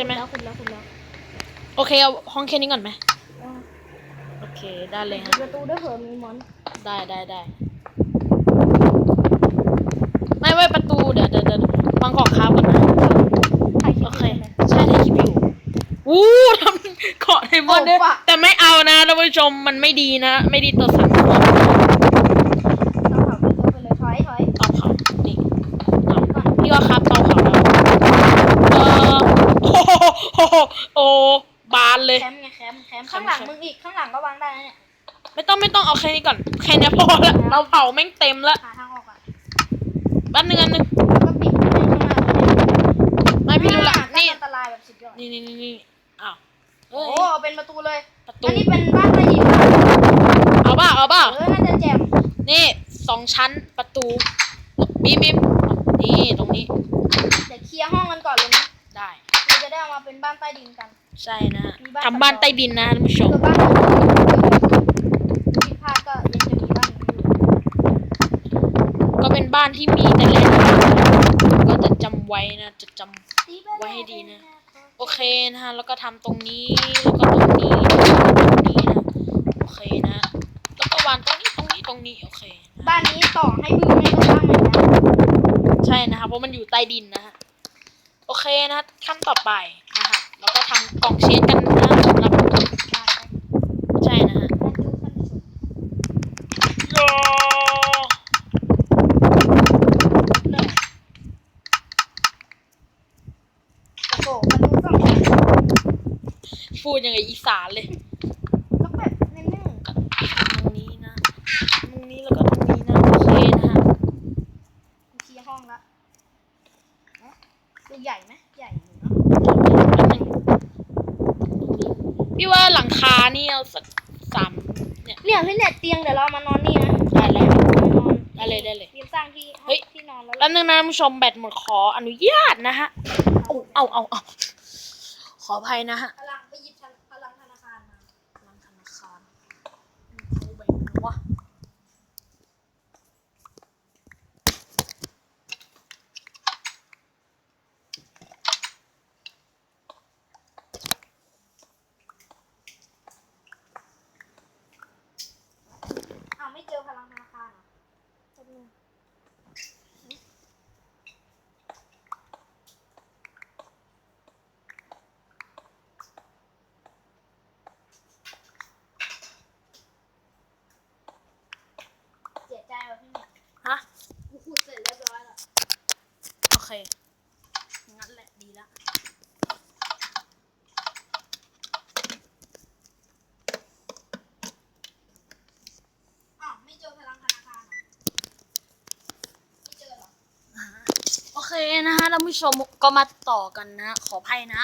ช่ไหมแล้วคุณแล้วคุณแล้วโอเคเอาห้องแค่นี้ก่อนไหมอ่าโอเคได้เลยปิฮะดประตูด้วยเผื่อมีมอนได้ได้ได้ไม่ไม่ประตูเดี๋ยวเดี๋ยวเดี๋ยววางของค้าก่อนนะถ่ายคลิโอปเคได้ไหม ใช่ถ่ายคลิปอยู่วู้ทำเกาะไดมอนด์ด้วยโอ้ปะ แต่ไม่เอานะท่านผู้ชมมันไม่ดีนะ ไม่ดีต่อสังคม ได้นะเนี่ยไม่ต้องไม่ต้องเอาแค่นี้ก่อนแค่นี้พอละเราเผาแม่งเต็มละหาทางออกอะแป๊บนึงอันนึงแล้วก็ปิดให้ข้างหน้าเลยไม่พี่รู้ละข้างหานี่อันตรายแบบสุดยอดนี่นี่นี่นี่อ้าวเอ้โอ้ยโหเอาเป็นประตูเลยประตูอันนี้เป็นบ้านใต้ดินนะเอาบ้าเอาบ้าเออน่าจะแจ่มนี่สองชั้นประตูบีมบีมนี่ตรงนี้เดี๋ยวเคลียร์ห้องกันก่อนเลยนะได้เราจะ ได้เอามาเป็นบ้านใต้ดินกัน ใช่นะฮะมีบ้าน ทำบ้านใต้ดินนะท่านผู้ชเกิมดบ้านผิดพลาดก็ยังจะมีบ้านนี้อยู่ก็เป็นบ้านที่มีแต่แรกก็จะจำไว้นะจะจำ ไว้ให้ดีนะ โอเคนะฮะแล้วก็ทำตรงนี้แล้วก็ตรงนี้ตรงนี้นะโอเคนะแล้วก็วางตรงนี้ตรงนี้ตรงนี้โอเคนะบ้านนี้ต่อให้บึ้งให้ก็สร้างใหม่ได้ใช่นะคะเพราะมันอยู่ใต้ดินนะฮะ โอเคนะขั้นต่อไปนะคะแล้วก็ทำกล่องเชดกันนะสำหรับใช่นะฮะโยเริ่มโอ้โหมันดูฝั่งนี้พูดยังไงอีสานเลย แล้วแบบเน้น ตรงนี้นะ ตรงนี้แล้วก็ตรงนี้นะ โอเคนะฮะ ๆเคลียร์ห้องละเอ๊ะดู ใหญ่ไหมใหญ่อยู่เนอะแป๊บนึงพี่ว่าหลังคานี่เอาสักสามเนี่ยเนี่ยพี่เนี่ยเตียงเดี๋ยวเรามานอนนี่นะได้แล้วมานอนได้เลยได้เลย เตรียมสร้างที่เฮ้ย ที่นอนแล้วแป๊บนึงนะท่านผู้ชมแบตหมดขออนุญาตนะฮะ เอาเอาเอาเอาขออภัยนะฮะพลังไปหยิบพลังธนาคารมา พลังธนาคารเขาแบ่งกันวะ อ้าวไม่เจอพลังธนาคารเหรอ แป๊บนึงเสียใจว่ะพี่เนี่ย ฮะ กูขุดเสร็จเรียบร้อยแล้ว โอเค งั้นแหละดีละ อ้าวไม่เจอพลังธนาคารเหรอไม่เจอเหรอ โอเคนะฮะ ท่านผู้ชมก็มาต่อกันนะ ขออภัยนะ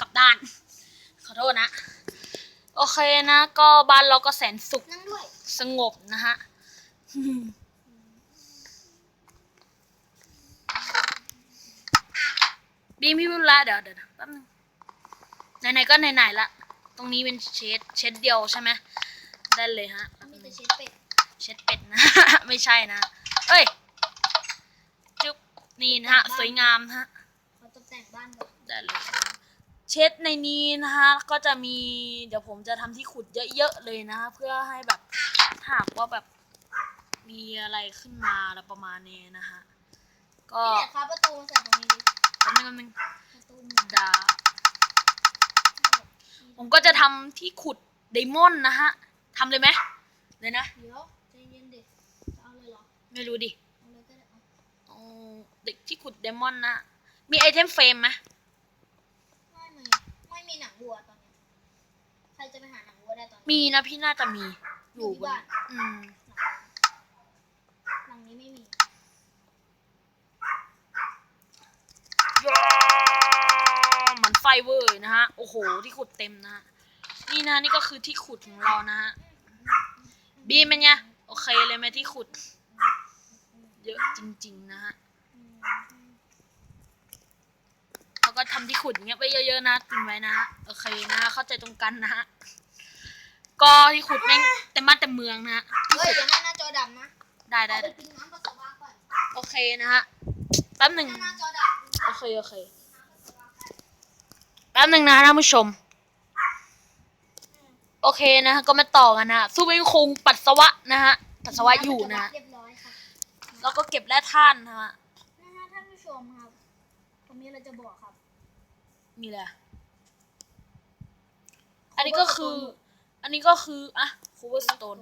กลับด้าน ขอโทษนะ โอเคนะ ก็บ้านเราก็แสนสุขนั่งด้วยสงบนะฮะบีมพี่บุญละเดี๋ยวเดี๋ยวแป๊บนึงไหนๆก็ไหนๆละ ตรงนี้เป็นเชดเชดเดียวใช่ไหมได้เลยฮะมีแต่เช็ดเป็ดเช็ดเป็ดนะ ไม่ใช่นะ เอ้ยจุ๊บ นี่นะฮะสวยงามนะฮะเขาตกแต่งบ้านก่อนได้เลยครับเช็ดในนี้นะฮะก็จะมีเดี๋ยวผมจะทำที่ขุดเยอะๆเลยนะฮะเพื่อให้แบบถ้าหากว่าแบบมีอะไรขึ้นมาอะไรประมาณนี้นะฮะก็พี่เนี่ยครับประตูมาใส่ตรงนี้ดิแป๊บนึงแป๊บนึงประตูมันดาผมก็จะทำที่ขุดไดมอนด์นะฮะทำเลยไหมเลยนะ เดี๋ยวใจเย็นดิจะเอาเลยเหรอ ไม่รู้ดิเอาเลยก็ได้เอา เอาเด็กที่ขุดไดมอนด์นะมีไอเทมเฟรมไหมไม่มีไม่มีหนังวัวตอนเนี้ยใครจะไปหาหนังวัวได้ตอนนี้มีนะพี่น่าจะมี อยู่บนอยู่ที่บ้านอืมหนังนี้ไม่มียามันไฟเวอร์นะฮะ โอ้โห ที่ขุดเต็มนะฮะ นี่นะนี่ก็คือที่ขุดของเรานะฮะ บีมเป็นไงโอเคเลยไหมที่ขุด เยอะจริง ๆ นะฮะ แล้ว ก็ทำที่ขุดอย่างเงี้ยไปเยอะๆนะตินไว้นะโอเคนะเข้าใจตรงกันนะฮะก็ที่ขุดแม่งเต็มบ้านเต็มเมืองนะฮะเฮ้ยเดี๋ยวหน้าหน้าจอดำนะได้ได้เอาไปได้กินน้ำปัสสาวะก่อนโอเคนะฮะแป๊บหนึ่งหน้าหน้าจอดำโอเคโอเคป๊บหนึ่งนะท่านผู้ชม โอเคนะฮะก็มาต่อกันนะฮะสู้เป็นคงปัสสาวะนะฮะปัสสาวะอยู่นะฮะเรียบร้อยครับแล้วก็เก็บแร่ธาตุนะฮะนะฮะท่านผู้ชมครับผมมีอะไรจะบอกครับ มีอะไรอะอันนี้ก็คือ อันนี้ก็คืออะคูเวอร์สโตน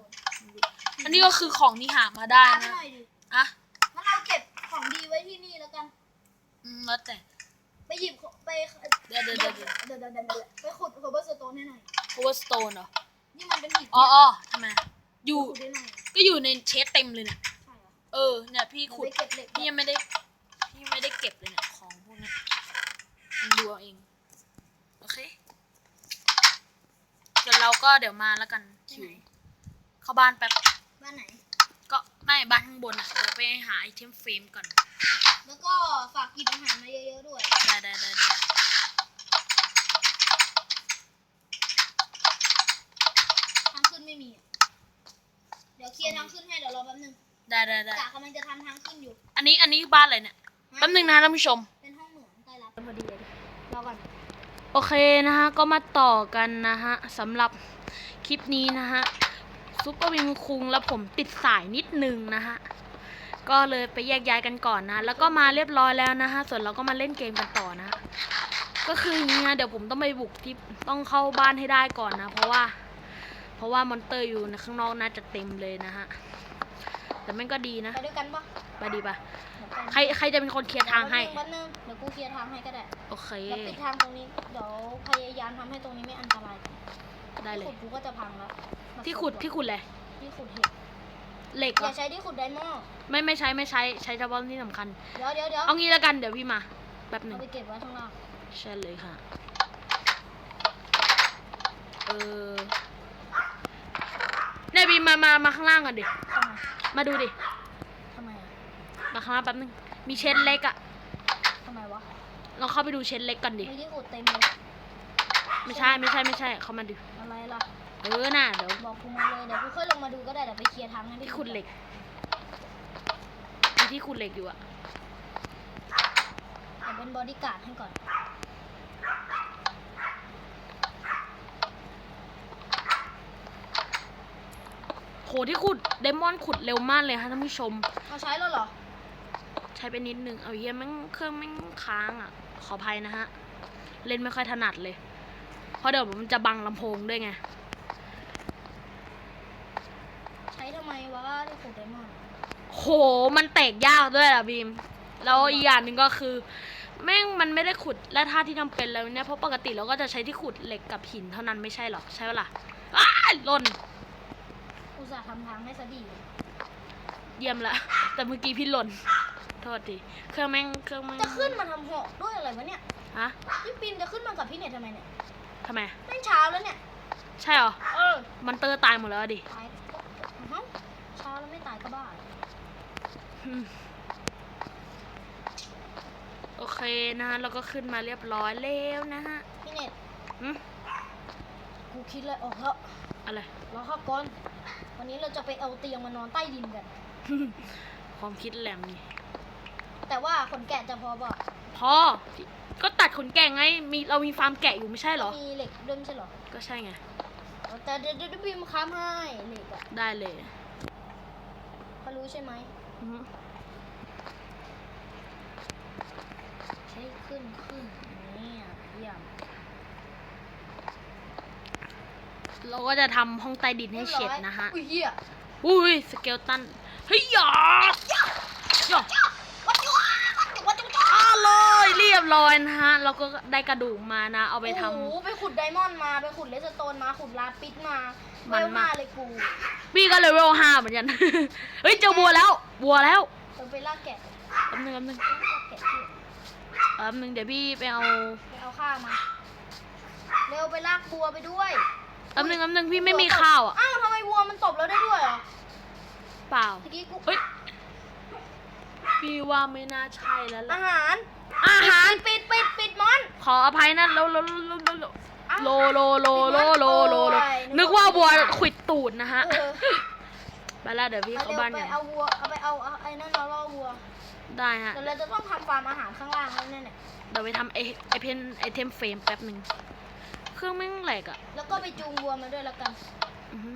อันนี้ก็คือของที่หามาได้ตามให้นะหน่อยดิอะงั้นเราเก็บของดีไว้ที่นี่แล้วกัน อืมแล้วแต่ ไปหยิบของไปเดี๋ยวเดี๋ยวเดี๋ยวเดี๋ยวเดี๋ยวเดี๋ยวเดี๋ยวเดี๋ยวไปขุดโฮเบอร์สโตนให้หน่อยคูเวอร์สโตนเหรอนี่มันเป็นหินอ๋ออ๋อทำไมอยู่ขุดได้หน่อยก็อยู่ในเชสเต็มเลยเนี่ยใช่เหรอเออเนี่ยพี่เดี๋ยวขุดไปเก็บเหล็กพี่ยังไม่ได้พี่ยังไม่ได้เก็บเลยเนี่ยของพวกเนี้ยมึงดูเอาเอง โอเค เดี๋ยวเราก็เดี๋ยวมาแล้วกันหิวเข้าบ้านแป๊บ บ้านไหน ก็ไม่บ้านข้างบนอะ เดี๋ยวไปหาไอเทมเฟรมก่อน แล้วก็ฝากกินอาหารมาเยอะๆด้วย ได้ได้ได้ได้ทางขึ้นไม่มีอะเดี๋ยวเคลียร์ทางขึ้นให้เดี๋ยวรอแป๊บนึงได้ได้ได้กะกำลังจะทำทางขึ้นอยู่อันนี้อันนี้บ้านอะไรเนี่ย แป๊บนึงนะท่านผู้ชม อเคนะฮะ ก็มาต่อกันนะฮะสำหรับคลิปนี้นะฮะซุปเปอร์วิงคุงแล้วผมติดสายนิดนึงนะฮะ ก็เลยไปแยกย้ายกันก่อนนะ แล้วก็มาเรียบร้อยแล้วนะฮะ ส่วนเราก็มาเล่นเกมกันต่อนะ ก็คืออย่างนี้นะเดี๋ยวผมต้องไปบุกที่ต้องเข้าบ้านให้ได้ก่อนนะ เพราะว่า เพราะว่ามอนเตอร์อยู่นข้างนอกน่าจะเต็มเลยนะฮะ แต่มันก็ดีนะ ไปด้วยกันปะไปดีปะเดี๋ยวไปใครใครจะเป็นคนเคลียร์ทางให้แป๊บนึงแป๊บนึงเดี๋ยวกูเคลียร์ทางให้ก็ได้ โอเคแล้วปิดทางตรงนี้ เดี๋ยวพยายามทำให้ตรงนี้ไม่อันตราย ได้เลยขุดกูก็จะพังแล้วมาที่ขุดที่ขุดเลยที่ขุดเห็ดเหล็กอเหรย่าอใช้ที่ขุดไดมอนด์ไม่ไม่ใช้ไม่ใช้ใช้เฉพาะที่สำคัญ เดี๋ยวเดี๋ยวเดี๋ยวเอางี้แล้วกันเดี๋ยวพี่มาแป๊บหนึ่เอางไปเก็บไว้ข้างล่างใช่เลยค่ะ เออ เนี่ยบีมมามามาข้างล่างก่อนดิ ทำไมมาดูดิ ทำไมอะมาข้างล่างแป๊บนึง มีเชนเล็กอะทำไมวะเราเข้าไปดูเชนเล็กก่อนดิมีที่ขุดเต็มเลย ไม่ใช่ไม่ใช่ไม่ใช่ เข้ามาดู อะไรล่ะ เออน่ะเดี๋ยวบอกกูมาเลย เดี๋ยวกูค่อยลงมาดูก็ได้ เดี๋ยวไปเคลียร์ทางให้ที่ขุดเหล็กมีที่ขุดเหล็กอยู่อะเดี๋ยวเป็นบอดี้การ์ดให้ก่อน โหที่ขุดไดมอนด์ขุดเร็วมากเลยค่ะท่านผู้ชมเอาใช้แล้วเหรอ ใช้ไปนิดนึงเอาเยี่ยแม่งเครื่องแม่งค้างอะ ขออภัยนะฮะ เล่นไม่ค่อยถนัดเลย เพราะเดี๋ยวมันจะบังลำโพงด้วยไง ใช้ทำไมวะที่ขุดไดมอนด์โหมันแตกยากด้วยอะบีม แล้วอีกอย่างหนึ่งก็คือ แม่งมันไม่ได้ขุดและท่าที่จำเป็นแล้วเนี่ยเพราะปกติเราก็จะใช้ที่ขุดเหล็กกับหินเท่านั้นไม่ใช่หรอใช่ปะล่ะอ้ายหล่นอุต ส่าห์ทำทางให้ซะดีเยี่ยมละ แต่เมื่อกี้พี่หล่น โทษที เครื่องแม่ง เครื่องแม่ง จะขึ้นมาทำหอกด้วยอะไรวะเนี่ยฮะพี่ปินจะขึ้นมากับพี่เน็ตทำไมเนี่ยทำไม แม่งเช้าแล้วเนี่ย ใช่เหรอ เออ มันเตอร์ตายหมดแล้วอะดิ ตายอือฮะเช้าแล้วไม่ตายก็บ้าอืมโอเคนะฮะเราก็ขึ้นมาเรียบร้อยแล้วนะฮะพี่เน็ต อืมกูคิดเลยออกแล้ว อะไร รอข้าก่อน วันนี้เราจะไปเอาเตียงมานอนใต้ดินกัน ความคิดแหลมนี่แต่ว่าขนแกะจะพอบอกพอก็ตัดขนแกะไงมีเรามีฟาร์มแกะอยู่ไม่ใช่เหรอ มีเหล็กด้วยไม่ใช่เหรอ ก็ใช่ไง แต่เดี๋ยวเดี๋ยวพี่มาค้ำให้เหล็กอะได้เลยเขารู้ใช่ไหม อือฮึ ใช้ขึ้นขึ้นเนี่ยเยี่ยม เรา ก็จะทำห้องใต้ดินให้เสร็จนะฮะ อุ้ยเหี้ยอุ้ยสเกลตันเฮ้ยหยาหยาวัดจุ๊วัดจุ๊อ้าเลยเรียบร้อยนะฮะ เราก็ได้กระดูกมานะ เอาไปทำ โอ้โหไปขุดไดมอนด์มาไปขุดเลสโตนมาขุดลาปิสมามัเวนลมา มากเลยกูพี่ก็เลเวลห้าเหมือนกัน เฮ้ยเจอบัวแล้ว บัวแล้วเราไปลากแกะแป๊บนึงแป๊บนึงลากแกะที่แป๊บนึงเดี๋ยวพี่ไปเอา ไปเอาข้าวมาเร็วไปลากบัวไปด้วยแป๊บนึงแป๊บนึงพี่ไม่มีข้าวอะ อ้าวทำไมวัวมันตบเราได้ด้วยเหรอเปล่า เมื่อกี้กูเฮ้ย พี่ว่าไม่น่าใช่แล้วอาล่ะหารอาหาร ปิดปิดปิดมอน ขออภัยนะโลโลโลโลโลโลอ้าวโลโลโลโลโลโลโลโอ้ยนึกว่าบัวขวิดตูดนะฮะเออ ไปแล้วเดี๋ยวพี่เอาเข้าเร็วบ้านไปกันเอาวัวเอาไปเอาเอาไอ้นั่นเราล่อวัวได้ฮะแต่เราจะต้องทำฟาร์มอาหารข้างล่างแล้วเนี่ยเดี๋ยวไปทำไอไอเพนไอเทมเฟรมแป๊บหนึ่ง เครื่องแม่งแหลกอะแล้วก็ไปจูงวัวมาด้วยแล้วกัน อือฮึ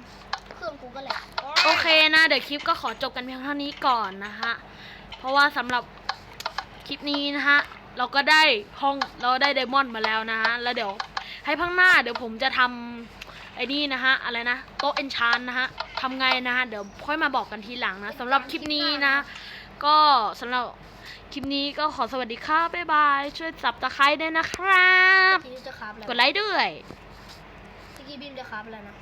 เครื่องกูก็แหละโอเคนะ เดี๋ยวคลิปก็ขอจบกันเพียงเท่านี้ก่อนนะฮะ เพราะว่าสำหรับคลิปนี้นะฮะ เราก็ได้ห้องเราได้ไดมอนด์มาแล้วนะฮะ แล้วเดี๋ยวให้พังหน้าเดี๋ยวผมจะทำไอ้นี่นะฮะ อะไรนะ โต๊ะเอนชานนะฮะทำไงนะฮะ เดี๋ยวค่อยมาบอกกันทีหลังนะสำหรับคลิปนี้นะ ก็สำหรับคลิปนี้ก็ขอสวัสดีค่ะบ๊ายบาย ช่วยสับตะไคร้ด้วยนะครับทีนี้จะคราบอะไรกดไลค์ด้วยทีกี้บิมจะคราบอะไรนะ